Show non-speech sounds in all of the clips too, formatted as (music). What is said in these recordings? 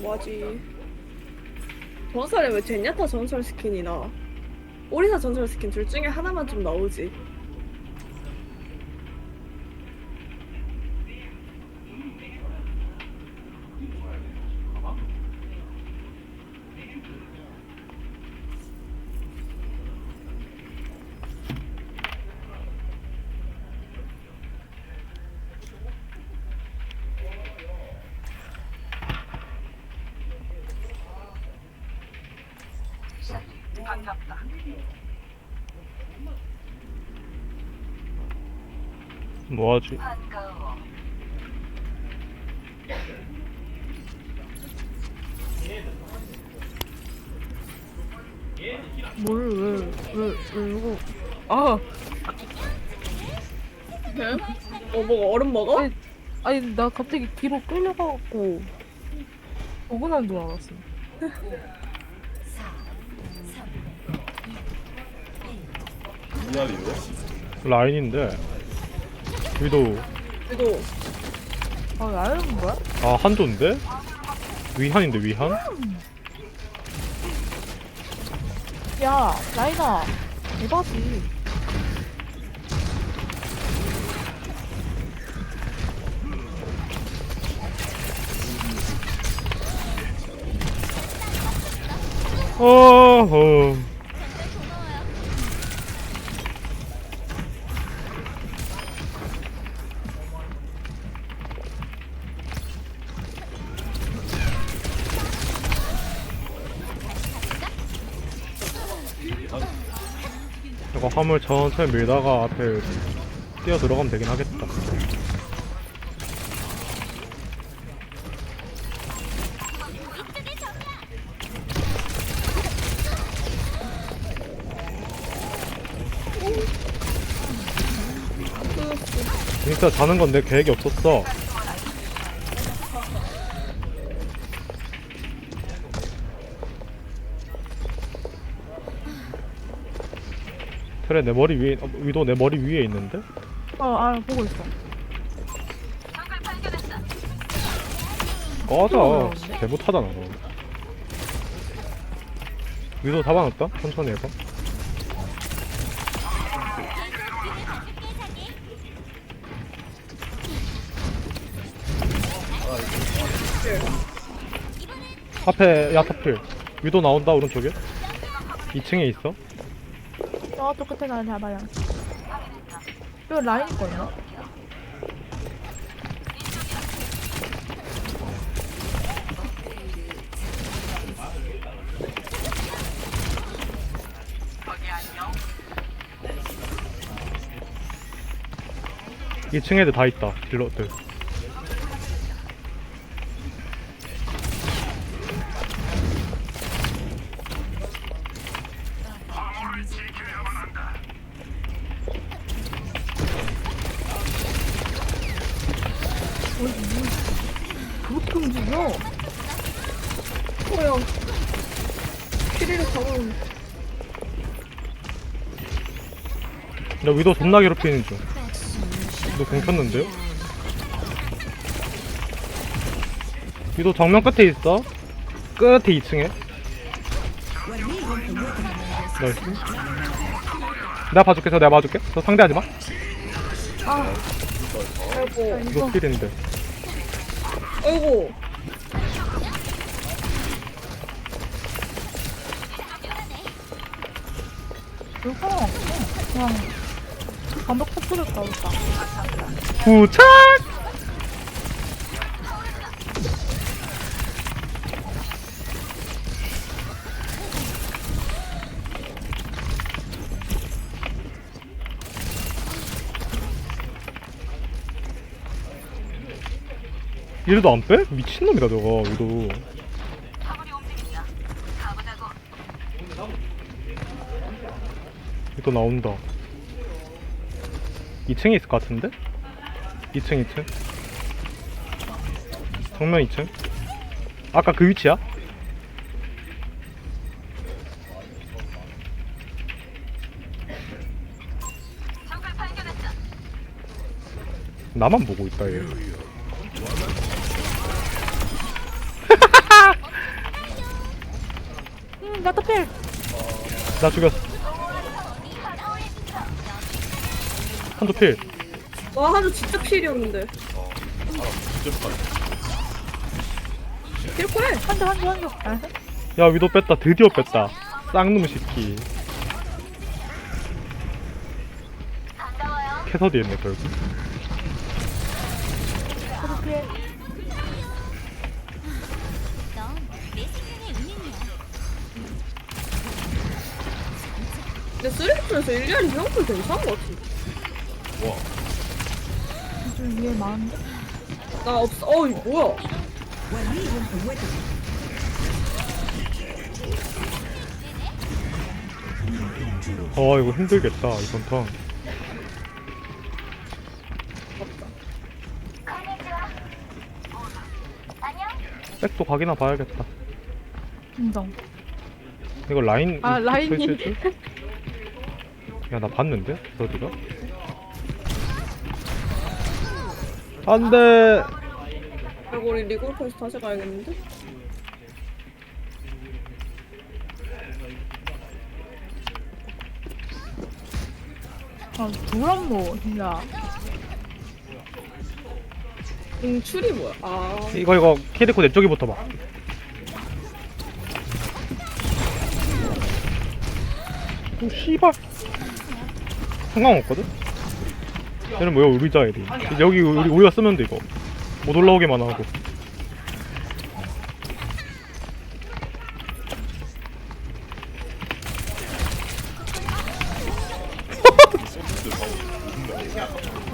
뭐지? 전설에 왜 제냐타 전설 스킨이나 오리사 전설 스킨 둘 중에 하나만 좀 나오지. 뭐하지? 뭘, 왜, 왜, 왜, 이거. 아, 어, 뭐 얼음 먹어? 아니, 아니, 나 갑자기 뒤로 끌려가갖고, 어긋난 줄 알았어. 라인인데 위도 그래도 아, 나이는 거야? 아 한조인데? 위한인데 위한? 야, 라이나, 대박이. 어허 이거 화물 천천히 밀다가 앞에 뛰어 들어가면 되긴 하겠다. 진짜 자는 건 내 계획이 없었어 그래 내 머리 위에 어, 위도 내 머리 위에 있는데? 아, 아, 보고 있어. 꺼져. 개 못하잖아 너. 위도 잡아놨다? 천천히 해봐. 앞에 야타필. 위도 나온다 오른쪽에? 2층에 있어 저쪽 끝에 가는 잡아요. 이거 라인 거였나? 이층 애들 다 있다 딜러들 그렇게 움직여? 뭐야? 피리를 잡은 나 위도 존나 괴롭히는 중. 위도 공쳤는데요? 위도 정면 끝에 있어? 끝에 2층에? 나이스. 내가 봐줄게. 저 내가 봐줄게. 저 상대하지 마. 아 이고, 이거 필인데 아이고. 이거 그냥 반복 폭수를 가겠다. 부착 이래도 안 빼? 미친놈이다 저거 위도 또 나온다 2층에 있을 것 같은데? 2층 2층 정면 2층 아까 그 위치야? 나만 보고 있다 얘 야타 필. 나 죽였어 한조 필와 한주 진짜 필이었는데. 필코해. 한조 한조 한조. 아, 야 위도 뺐다 드디어 뺐다 쌍놈 시키 캐서디 했네 결국 한조 필. 근데 쓰레기통에서 일리안이 생각보다 괜찮은 것 같은데. 좀 위에 많은데? 나 없어. 어이 뭐야? 아 이거 힘들겠다 이번 턴 백도 각이나 봐야겠다 인정. 이거 라인 아, 라인이. (laughs) 야 나 봤는데 서디가 안돼 이거 우리 리골프에서 다시 가야겠는데? 아, 두란모, 진짜. 응출이 뭐야? 아 이거 이거 캐리코 내 쪽에부터 봐오 씨발 상관없거든? 얘는 뭐야 의자 애리 여기 우리 우리가 쓰면 돼 이거 못 올라오게만 하고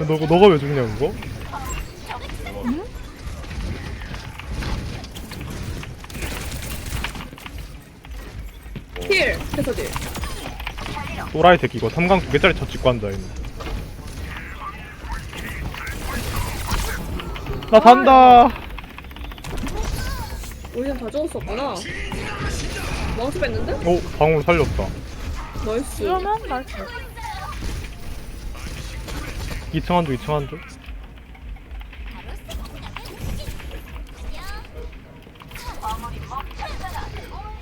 (laughs) 너, 너가 왜 죽냐 그거? 필 캐서디. 또라이 새끼 이거 3강 두 개짜리 쳐 찍고 앉아있네 나 단다 우리는 다 죽었었구나. 망치 뺐는데? 오 방울 살렸다 나이스. 이러면 나이스. 2층 한조 2층 한조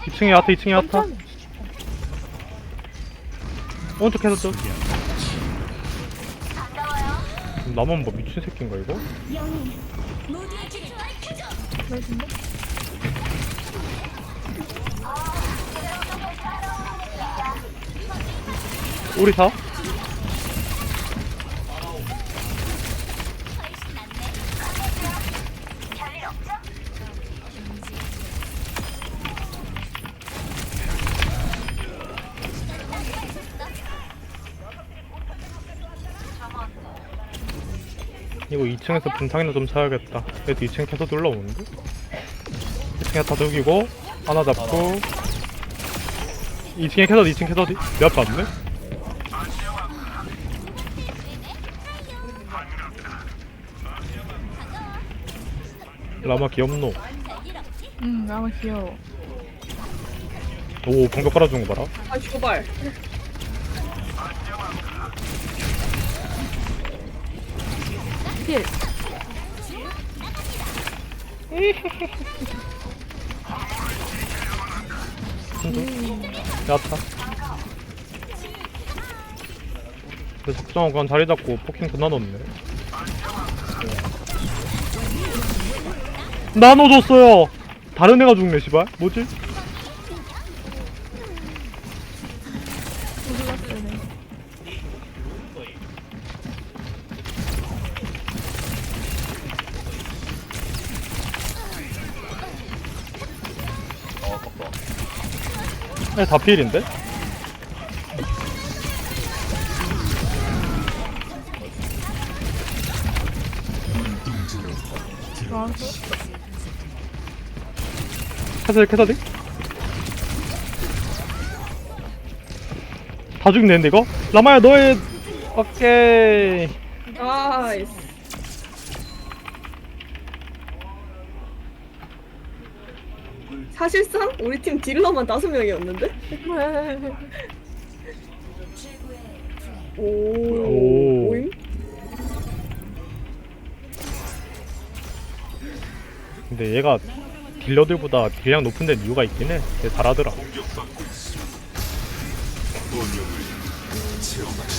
이층에 야타 2층에 야타 천천히. 오른쪽 해서 좀 나만 뭐 미친 새끼인가 이거? 우리 사? 이거 2층에서 분탕이나 좀 사야겠다. 그래도 2층 계속 올라오는데? 2층에 다 죽이고 하나 잡고 2층에 캐서디 2층 캐서디 내 앞에 왔네? 라마 귀엽노 응, 아마 귀여워. 오 방벽 깔아준 거 봐라 아 주발. 필. 야타 근데 작정하고 그냥 자리 잡고 포킹 끝나 넣네. 나눠줬어요. 다른 애가 죽네 씨발. 뭐지? 네, 다 필인데? 캐서디 캐서디? 다 죽이면 되는데 이거? 라마야 너의 오케이 나이스. 사실상 우리 팀 딜러만 다섯 명이었는데? 오. 오. 오임? 근데 얘가 딜러들보다 딜량 높은 데는 이유가 있긴 해. 되게 잘하더라. 공격받고 있어. 운명을 체험하시.